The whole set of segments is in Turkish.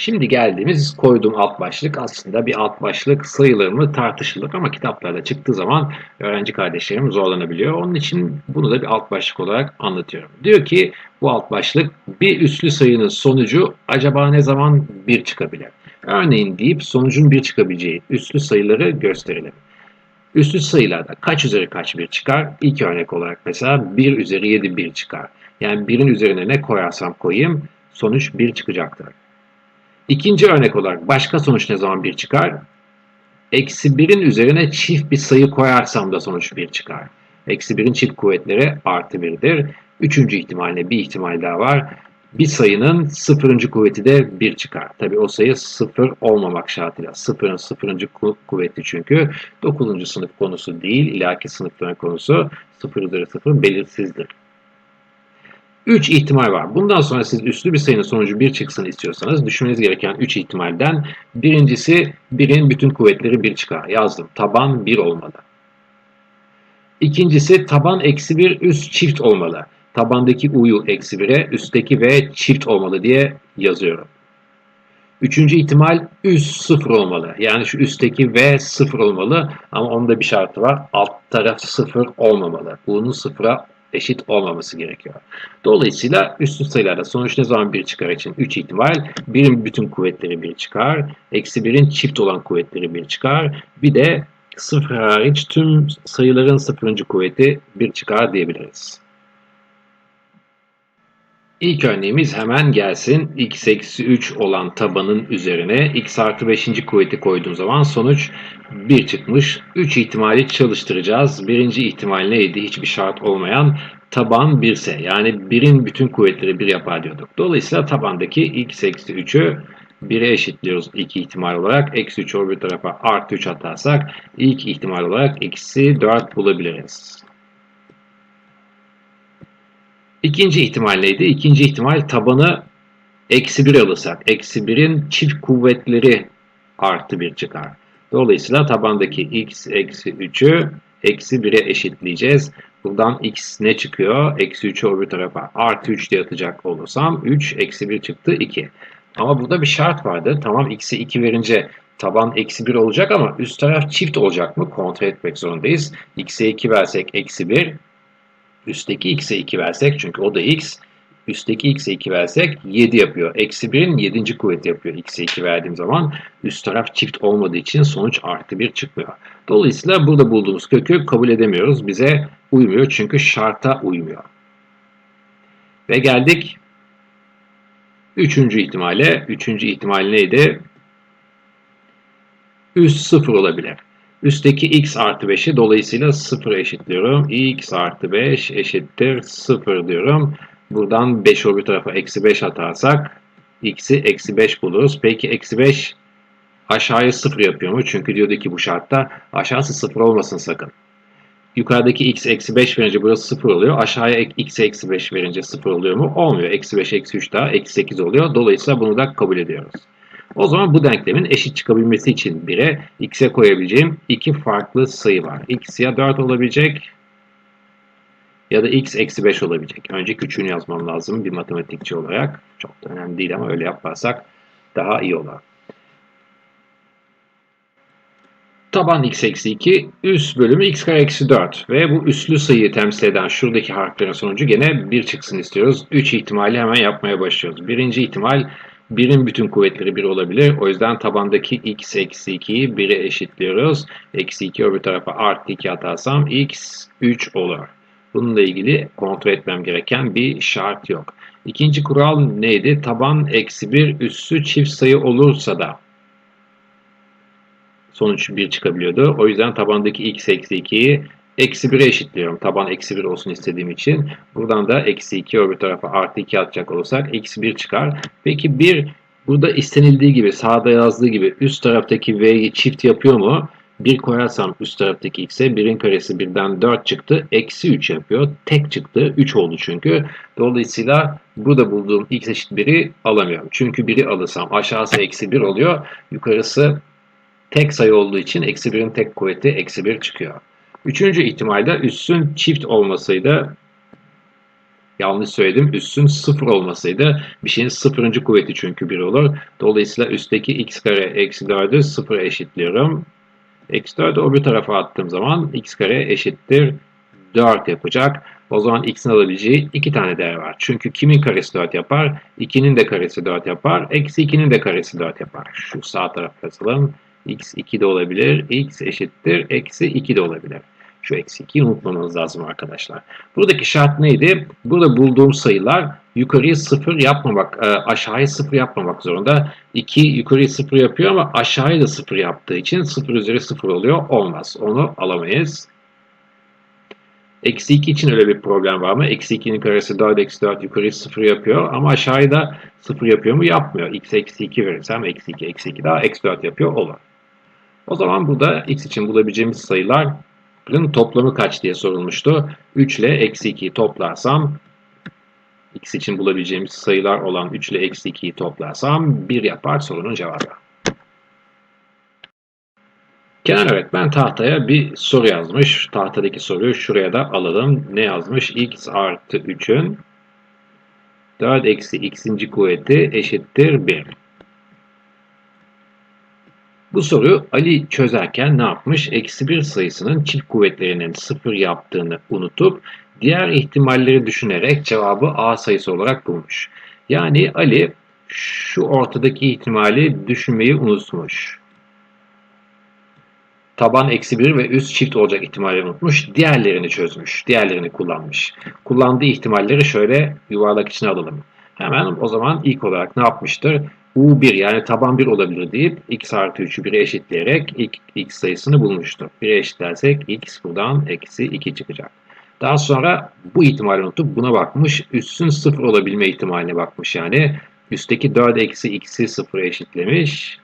Şimdi geldiğimiz koyduğum alt başlık aslında bir alt başlık sayılır mı tartışılır ama kitaplarda çıktığı zaman öğrenci kardeşlerim zorlanabiliyor. Onun için bunu da bir alt başlık olarak anlatıyorum. Diyor ki bu alt başlık bir üslü sayının sonucu acaba ne zaman bir çıkabilir? Örneğin deyip sonucun bir çıkabileceği üslü sayıları gösterelim. Üslü sayılarda kaç üzeri kaç bir çıkar? İlk örnek olarak mesela 1 üzeri 7 bir çıkar. Yani 1'in üzerine ne koyarsam koyayım sonuç 1 çıkacaktır. İkinci örnek olarak başka sonuç ne zaman 1 çıkar? Eksi 1'in üzerine çift bir sayı koyarsam da sonuç 1 çıkar. Eksi 1'in çift kuvvetleri artı 1'dir. Üçüncü ihtimalle bir ihtimal daha var. Bir sayının sıfırıncı kuvveti de 1 çıkar. Tabi o sayı sıfır olmamak şartıyla. Sıfırın sıfırıncı kuvveti çünkü 9. sınıf konusu değil, ilaki sınıfların konusu. Sıfır üzeri sıfır belirsizdir. 3 ihtimal var. Bundan sonra siz üslü bir sayının sonucu 1 çıksın istiyorsanız düşünmeniz gereken 3 ihtimalden birincisi 1'in bütün kuvvetleri 1 çıkar. Yazdım. Taban 1 olmalı. İkincisi taban eksi 1 üst çift olmalı. Tabandaki u'yu eksi 1'e üstteki v çift olmalı diye yazıyorum. Üçüncü ihtimal üst sıfır olmalı. Yani şu üstteki v sıfır olmalı ama onda bir şartı var. Alt taraf sıfır olmamalı. Bunun sıfıra eşit olmaması gerekiyor. Dolayısıyla üstü sayılarda sonuç ne zaman 1 çıkar için 3 ihtimal. 1'in bütün kuvvetleri 1 çıkar. Eksi 1'in çift olan kuvvetleri 1 çıkar. Bir de 0 hariç tüm sayıların sıfırıncı kuvveti 1 çıkar diyebiliriz. İlk örneğimiz hemen gelsin. x eksi 3 olan tabanın üzerine x artı 5. kuvveti koyduğum zaman sonuç 1 çıkmış. 3 ihtimali çalıştıracağız. Birinci ihtimal neydi? Hiçbir şart olmayan taban 1 ise yani 1'in bütün kuvvetleri 1 yapar diyorduk. Dolayısıyla tabandaki x eksi 3'ü 1'e eşitliyoruz ilk ihtimal olarak. Eksi 3 öbür tarafa artı 3 atarsak ilk ihtimal olarak eksi 4 bulabiliriz. İkinci ihtimal neydi? İkinci ihtimal tabanı eksi 1 alırsak. Eksi 1'in çift kuvvetleri artı 1 çıkar. Dolayısıyla tabandaki x eksi 3'ü eksi 1'e eşitleyeceğiz. Buradan x ne çıkıyor? Eksi 3'ü öbür tarafa artı 3 diye atacak olursam 3 eksi 1 çıktı 2. Ama burada bir şart vardı. Tamam x'e 2 verince taban eksi 1 olacak ama üst taraf çift olacak mı? Kontrol etmek zorundayız. x'e 2 versek eksi 1. Üstteki x'e 2 versek çünkü o da x. Üstteki x'e 2 versek 7 yapıyor. Eksi 1'in 7. kuvveti yapıyor x'e 2 verdiğim zaman. Üst taraf çift olmadığı için sonuç artı 1 çıkmıyor. Dolayısıyla burada bulduğumuz kökü kabul edemiyoruz. Bize uymuyor çünkü şarta uymuyor. Ve geldik üçüncü ihtimale. Üçüncü ihtimal neydi? Üst sıfır olabilir. Üstteki x artı 5'i dolayısıyla 0 eşitliyorum. x artı 5 eşittir 0 diyorum. Buradan 5 öbür tarafa eksi 5 atarsak x'i eksi 5 buluruz. Peki eksi 5 aşağıya 0 yapıyor mu? Çünkü diyordu ki bu şartta aşağısı 0 olmasın sakın. Yukarıdaki x eksi 5 verince burası 0 oluyor. Aşağıya x eksi 5 verince 0 oluyor mu? Olmuyor. Eksi 5 eksi 3 daha eksi 8 oluyor. Dolayısıyla bunu da kabul ediyoruz. O zaman bu denklemin eşit çıkabilmesi için 1'e x'e koyabileceğim iki farklı sayı var. x ya 4 olabilecek ya da x eksi 5 olabilecek. Önce küçüğünü yazmam lazım bir matematikçi olarak. Çok da önemli değil ama öyle yaparsak daha iyi olur. Taban x eksi 2, üst bölümü x kare eksi 4 ve bu üslü sayıyı temsil eden şuradaki harflerin sonucu gene 1 çıksın istiyoruz. 3 ihtimali hemen yapmaya başlıyoruz. Birinci ihtimal 1'in bütün kuvvetleri 1 olabilir. O yüzden tabandaki x eksi 2'yi 1'e eşitliyoruz. Eksi 2 öbür tarafa artı 2 atarsam x 3 olur. Bununla ilgili kontrol etmem gereken bir şart yok. İkinci kural neydi? Taban eksi 1 üssü çift sayı olursa da sonuç 1 çıkabiliyordu. O yüzden tabandaki x eksi 2'yi eksi 1'e eşitliyorum. Taban eksi 1 olsun istediğim için. Buradan da eksi 2 öbür tarafa artı 2 atacak olursak eksi 1 çıkar. Peki 1 burada istenildiği gibi sağda yazdığı gibi üst taraftaki v'yi çift yapıyor mu? 1 koyarsam üst taraftaki x'e 1'in karesi 1'den 4 çıktı. Eksi 3 yapıyor. Tek çıktı. 3 oldu çünkü. Dolayısıyla burada bulduğum x eşit 1'i alamıyorum. Çünkü 1'i alırsam aşağısı eksi 1 oluyor. Yukarısı tek sayı olduğu için eksi 1'in tek kuvveti eksi 1 çıkıyor. Üçüncü ihtimalde üssün çift olmasıydı. Yanlış söyledim. Üssün 0 olmasıydı. Bir şeyin sıfırıncı kuvveti çünkü 1 olur. Dolayısıyla üstteki x kare eksi 4'ü 0 eşitliyorum. Eksi 4'ü o bir tarafa attığım zaman x kare eşittir 4 yapacak. O zaman x'in alabileceği iki tane değer var. Çünkü kimin karesi 4 yapar? 2'nin de karesi 4 yapar. Eksi 2'nin de karesi 4 yapar. Şu sağ taraf yazalım. x 2 de olabilir. x eşittir. Eksi 2 de olabilir. Şu eksi 2'yi unutmamamız lazım arkadaşlar. Buradaki şart neydi? Burada bulduğum sayılar yukarıyı 0 yapmamak, e, aşağıyı 0 yapmamak zorunda. 2 yukarıyı 0 yapıyor ama aşağıyı da 0 yaptığı için 0 üzeri 0 oluyor. Olmaz. Onu alamayız. Eksi 2 için öyle bir problem var mı? Eksi 2'nin karesi 4 eksi 4 yukarıyı 0 yapıyor ama aşağıyı da 0 yapıyor mu? Yapmıyor. x eksi 2 verirsem eksi 2 eksi 2 daha eksi 4 yapıyor olur. O zaman burada x için bulabileceğimiz sayıların toplamı kaç diye sorulmuştu. 3 ile eksi 2'yi toplarsam x için bulabileceğimiz sayılar olan 3 ile eksi 2'yi toplarsam 1 yapar sorunun cevabı. Kenan öğretmen tahtaya bir soru yazmış. Tahtadaki soruyu şuraya da alalım. Ne yazmış? x artı 3'ün 4 eksi x'inci kuvveti eşittir 1. Bu soruyu Ali çözerken ne yapmış? Eksi 1 sayısının çift kuvvetlerinin 0 yaptığını unutup diğer ihtimalleri düşünerek cevabı A sayısı olarak bulmuş. Yani Ali şu ortadaki ihtimali düşünmeyi unutmuş taban eksi 1 ve üst çift olacak ihtimalleri unutmuş. Diğerlerini çözmüş. Diğerlerini kullanmış. Kullandığı ihtimalleri şöyle yuvarlak içine alalım. Hemen o zaman ilk olarak ne yapmıştır? U1 yani taban 1 olabilir deyip x artı 3'ü 1'e eşitleyerek ilk x sayısını bulmuştur. 1'e eşitlersek x buradan eksi 2 çıkacak. Daha sonra bu ihtimali unutup buna bakmış. Üssün 0 olabilme ihtimaline bakmış yani. Üstteki 4 eksi x'i 0'a eşitlemiş.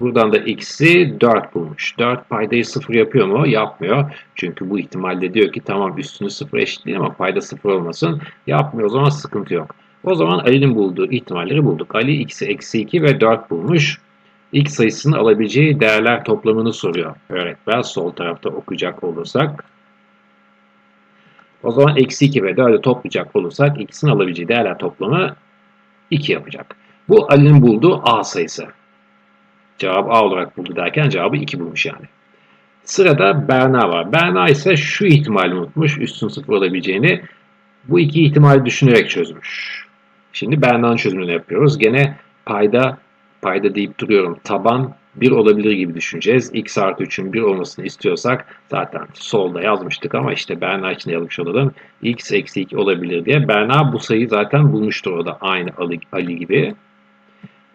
Buradan da x'i 4 bulmuş. 4 paydayı 0 yapıyor mu? Yapmıyor. Çünkü bu ihtimalle diyor ki tamam üstünü 0 eşitleyin ama payda 0 olmasın. Yapmıyor. O zaman sıkıntı yok. O zaman Ali'nin bulduğu ihtimalleri bulduk. Ali x'i eksi 2 ve 4 bulmuş. X sayısının alabileceği değerler toplamını soruyor öğretmen. Sol tarafta okuyacak olursak. O zaman eksi 2 ve 4'ü toplayacak olursak x'in alabileceği değerler toplamı 2 yapacak. Bu Ali'nin bulduğu A sayısı. Cevabı A olarak buldu derken cevabı 2 bulmuş yani. Sırada Berna var. Berna ise şu ihtimali unutmuş. Üstün sıfır olabileceğini. Bu iki ihtimali düşünerek çözmüş. Şimdi Berna'nın çözümünü yapıyoruz. Gene payda payda deyip duruyorum. Taban 1 olabilir gibi düşüneceğiz. x artı 3'ün 1 olmasını istiyorsak zaten solda yazmıştık ama işte Berna için yazmış olalım. x eksi 2 olabilir diye. Berna bu sayıyı zaten bulmuştur o da aynı Ali, Ali gibi.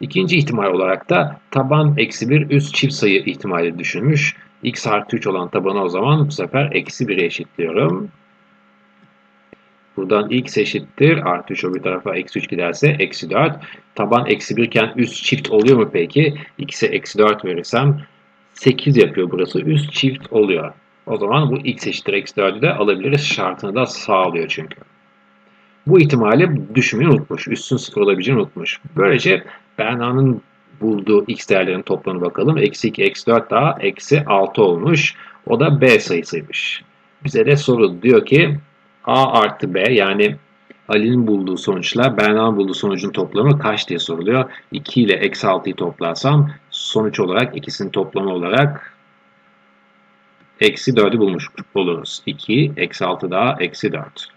İkinci ihtimal olarak da taban eksi 1 üst çift sayı ihtimali düşünmüş. x artı 3 olan tabana o zaman bu sefer eksi 1'e eşitliyorum. Buradan x eşittir. Artı 3 o bir tarafa eksi 3 giderse eksi 4. Taban eksi 1 iken üst çift oluyor mu peki? x'e eksi 4 verirsem 8 yapıyor burası. Üst çift oluyor. O zaman bu x eşittir eksi 4'ü de alabiliriz. Şartını da sağlıyor çünkü. Bu ihtimali düşünmeyi unutmuş. Üstün sıfır olabileceğini unutmuş. Böylece Berna'nın bulduğu x değerlerinin toplamına bakalım. Eksi 2, eksi 4 daha eksi 6 olmuş. O da b sayısıymış. Bize de soru diyor ki a artı b yani Ali'nin bulduğu sonuçla Berna'nın bulduğu sonucun toplamı kaç diye soruluyor. 2 ile eksi 6'yı toplarsam sonuç olarak ikisinin toplamı olarak eksi 4'ü bulmuş oluruz. 2 eksi 6 daha eksi 4.